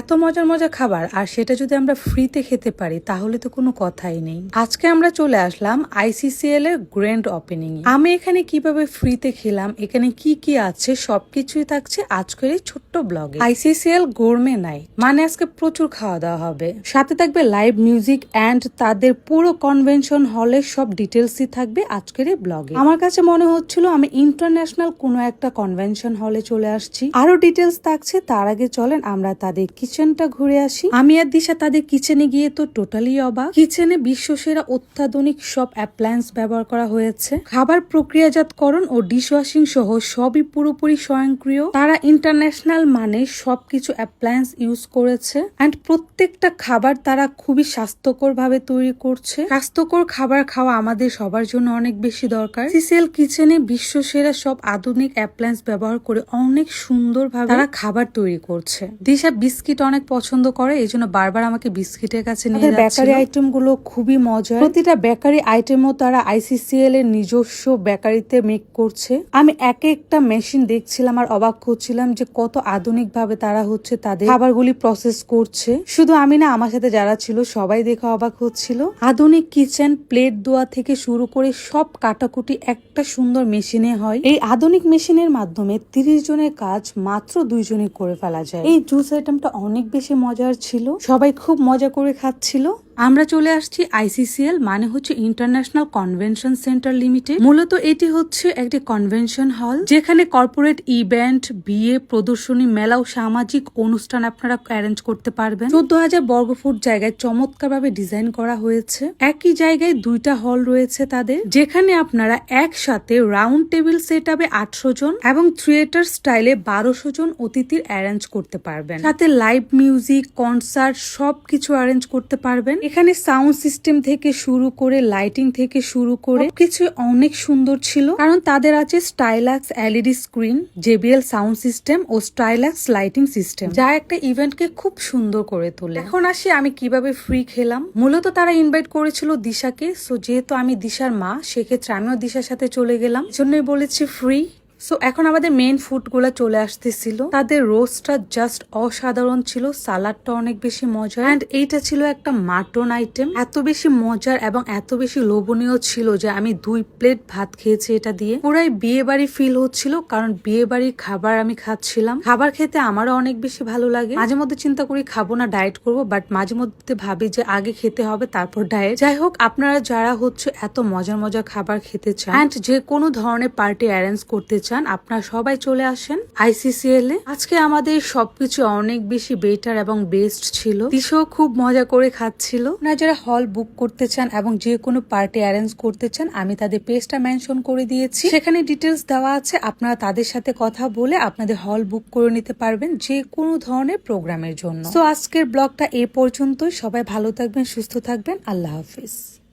এত মজার মজার খাবার আর সেটা যদি আমরা ফ্রিতে খেতে পারি, তাহলে তো কোনো কথাই নেই। আজকে আমরা চলে আসলাম আইসিসিএল এর গ্র্যান্ড ওপেনিং আমি এখানে কীভাবে ফ্রিতে খেলাম, এখানে কি কি আছে, সবকিছুই থাকছে আজকের এই ছোট্ট ব্লগে আইসিসিএল গোরমে নাই মানে আজকে প্রচুর খাওয়া দাওয়া হবে। সাথে থাকবে লাইভ মিউজিক অ্যান্ড তাদের পুরো কনভেনশন হলের সব ডিটেলসই থাকবে আজকের এই ব্লগে আমার কাছে মনে হচ্ছিল আমি ইন্টারন্যাশনাল কোনো একটা কনভেনশন হলে চলে আসছি। আরও ডিটেলস থাকছে, তার আগে চলেন আমরা তাদের কিচেনটা ঘুরে আসি। আমি আর দিশা তাদের কিচেনে গিয়ে তো টোটালি অবাক। কিচেনে বিশ্বসেরা অত্যাধুনিক সব অ্যাপ্লায়েন্স ব্যবহার করা হয়েছে। খাবার প্রক্রিয়াজাতকরণ ও ডিশওয়াশিং সহ সবই পুরোপুরি স্বয়ংক্রিয়। তারা ইন্টারন্যাশনাল মানে সবকিছু অ্যাপ্লায়েন্স ইউজ করেছে। অ্যান্ড প্রত্যেকটা খাবার তারা খুবই স্বাস্থ্যকর ভাবে তৈরি করছে। স্বাস্থ্যকর খাবার খাওয়া আমাদের সবার জন্য অনেক বেশি দরকার। সিসিএল কিচেনে বিশ্বসেরা সব আধুনিক অ্যাপ্লায়েন্স ব্যবহার করে অনেক সুন্দর ভাবে তারা খাবার তৈরি করছে। দিশা বিস্কিট অনেক পছন্দ করে এই জন্য বারবার আমাকে বিস্কিটের কাছে নিয়ে বেকারি আইটেমগুলো খুবই মজার। প্রতিটা বেকারি আইটেমও তারা আইসিসিএল এর নিজস্ব বেকারিতে মেক করছে। আমি এক একটা মেশিন দেখছিলাম আর অবাক হচ্ছিলাম যে কত আধুনিক ভাবে তারা হচ্ছে তাদের খাবারগুলি প্রসেস করছে। শুধু আমি না আমার সাথে যারা ছিল সবাই দেখে অবাক হচ্ছিল। আধুনিক কিচেন প্লেট দোয়া থেকে শুরু করে সব কাটাকুটি একটা সুন্দর মেশিনে হয়। এই আধুনিক মেশিনের মাধ্যমে তিরিশ জনের কাজ মাত্র দুইজনে করে ফেলা যায়। এই জুস আইটেমটা অনেক বেশি মজার ছিল। সবাই খুব মজা করে খাচ্ছিল। আমরা চলে আসছি আইসিসিএল মানে হচ্ছে ইন্টারন্যাশনাল কনভেনশন সেন্টার লিমিটেড। মূলত এটি হচ্ছে একটি কনভেনশন হল, যেখানে কর্পোরেট ইভেন্ট, বিয়ে, প্রদর্শনী, মেলা ও সামাজিক অনুষ্ঠান আপনারা অ্যারেঞ্জ করতে পারবেন। চোদ্দ হাজার বর্গফুট জায়গায় চমৎকার ভাবে ডিজাইন করা হয়েছে। একই জায়গায় দুইটা হল রয়েছে তাদের, যেখানে আপনারা একসাথে রাউন্ড টেবিল সেট আপে আটশো জন এবং থিয়েটার স্টাইলে বারোশো জন অতিথির অ্যারেঞ্জ করতে পারবেন। সাথে লাইভ মিউজিক, কনসার্ট, সবকিছু অ্যারেঞ্জ করতে পারবেন। এখানে সাউন্ড সিস্টেম থেকে শুরু করে লাইটিং থেকে শুরু করে কিছু অনেক সুন্দর ছিল। কারণ তাদের আছে Stylux LED screen JBL sound system ও স্টাইলাক্স লাইটিং সিস্টেম যা একটা ইভেন্টকে খুব সুন্দর করে তোলে। এখন আসি আমি কীভাবে ফ্রি খেলাম। মূলত তারা ইনভাইট করেছিল দিশাকে। সো যেহেতু আমি দিশার মা, সেক্ষেত্রে আমিও দিশার সাথে চলে গেলাম। জন্যই বলেছি ফ্রি সো এখন আমাদের মেন ফুডগুলো চলে আসতেছিল। তাদের রোস্টটা জাস্ট অসাধারণ ছিল সালাডটা অনেক বেশি মজার। অ্যান্ড এইটা ছিল একটা মাটন আইটেম এত বেশি মজার এবং এত বেশি লোভনীয় ছিল যে আমি দুই প্লেট ভাত খেয়েছি এটা দিয়ে। পুরাই বিয়ে বাড়ি ফিল হচ্ছিল, কারণ বিয়ে বাড়ির খাবার আমি খাচ্ছিলাম। খাবার খেতে আমারও অনেক বেশি ভালো লাগে। মাঝে মধ্যে চিন্তা করি, খাব না ডায়েট করব বাট মাঝে মধ্যে ভাবি যে আগে খেতে হবে, তারপর ডায়েট যাই হোক, আপনারা যারা হচ্ছে এত মজার মজার খাবার খেতে চান অ্যান্ড যে কোনো ধরনের পার্টি অ্যারেঞ্জ করতে চান আপনারা সবাই চলে আসেন আইসিসিএল এ। আজকে আমাদের সবকিছু অনেক বেশি বেটার এবং বেস্ট ছিল। দিশও খুব মজা করে খাচ্ছিল। না যারা হল বুক করতে চান এবং যে কোনো পার্টি অ্যারেঞ্জ করতে চান, আমি তাদের পেজটা মেনশন করে দিয়েছি। সেখানে ডিটেলস দেওয়া আছে, আপনারা তাদের সাথে কথা বলে আপনাদের হল বুক করে নিতে পারবেন যে কোনো ধরনের প্রোগ্রামের জন্য। তো আজকের ব্লগটা এ পর্যন্তই। সবাই ভালো থাকবেন, সুস্থ থাকবেন। আল্লাহ হাফিজ।